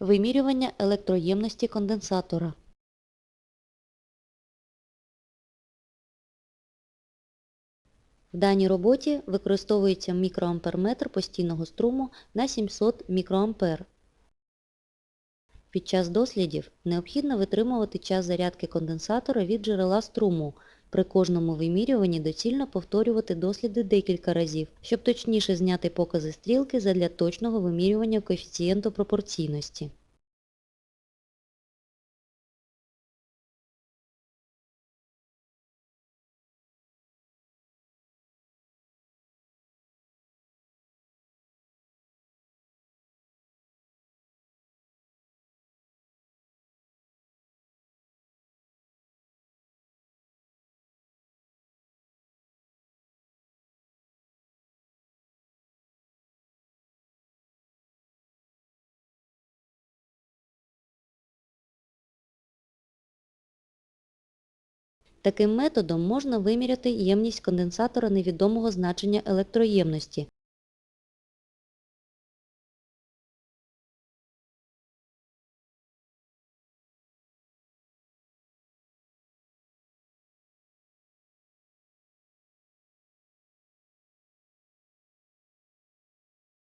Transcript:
Вимірювання електроємності конденсатора. В даній роботі використовується мікроамперметр постійного струму на 700 мікроампер. Під час дослідів необхідно витримувати час зарядки конденсатора від джерела струму. При кожному вимірюванні доцільно повторювати досліди декілька разів, щоб точніше зняти покази стрілки задля точного вимірювання коефіцієнту пропорційності. Таким методом можна виміряти ємність конденсатора невідомого значення електроємності,